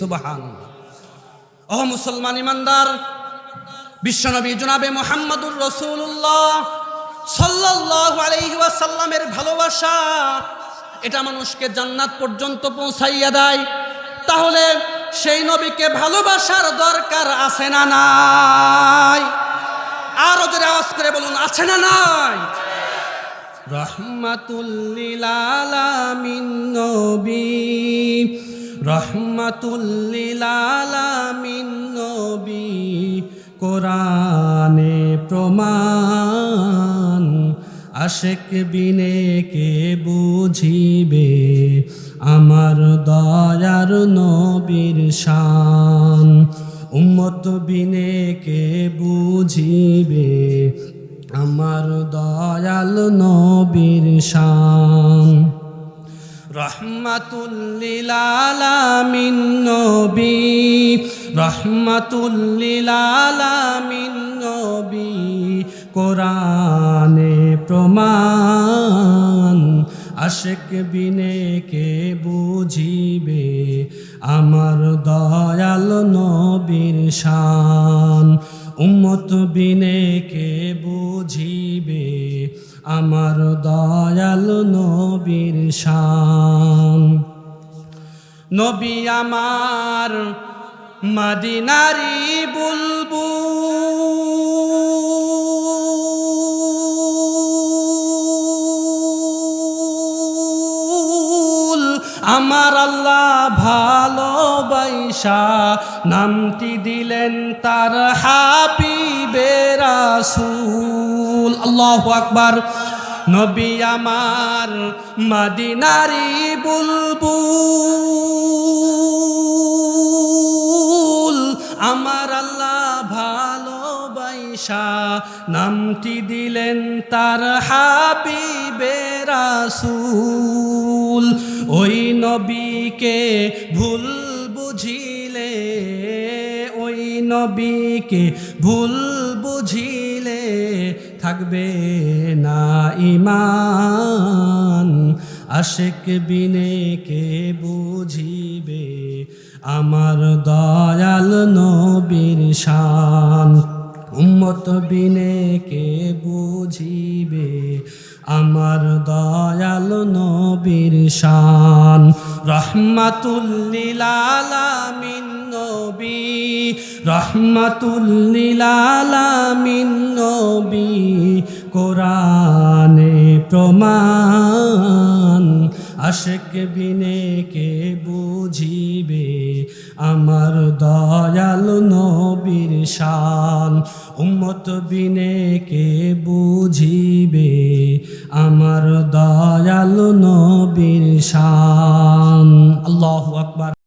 সুবাহান ও মুসলমান ইমানদার, বিশ্বনবী জনাবে মোহাম্মদুর রসুল্লাহ সাল্লাল্লাহু আলাইহি ভালোবাসা, এটা মানুষকে জান্নাত পর্যন্ত পৌঁছাইয়া দেয়। তাহলে সেই নবীকে ভালোবাসার দরকার আছে না নাই? আরও জোরে আওয়াজ করে বলুন, আছে না নাই? রহমাতুল্লিল আলামিন নবী। রহমাতুল্লিল আলামিন নবী, কোরআনে প্রমাণ। আশেক বিনে কে বুঝিবে, আমার দয়ার নবীর শান। উম্মত বিনে কে বুঝিবে, আমার দয়াল নবীর শান। রহমাতুল্লিল আলামিন নবী রহমাতুল্লিল আলামিন নবী, কোরআনে প্রমাণ, আশেক বিনে কে বুঝিবে, আমার দয়াল নবীর শান, উম্মত বিনে কে বুঝিবে আমার দয়াল নবীর শান। নবী আমার মদিনারি বুলবু আমার আল্লাহ ভালোবাসা নামটি দিলেন তার হাবিবে রাসূল। আল্লাহু আকবার। নবী আমার মদিনারি বুলবুল, আমার আল্লাহ ভালোবাসা নামটি দিলেন তার হাবিবে রাসূল। ওই নবীকে ভুল বুঝিলে, ওই নবীকে ভুল বুঝিলে থাকবে না ইমান আশেক বিনে কে বুঝিবে? আমার দয়াল নবীর শান। উম্মত বিনে কে বুঝিবে? আমার দয়াল নবীর শান। রহমাতুল্লিল আলামিন নবী। রহমাতুল্লিল আলামিন নবী কোরআনে প্রমাণ। আশেক বিনে কে বুঝিবে? আমার দয়াল নবীর শান। উম্মত বিনে কে বুঝিবে?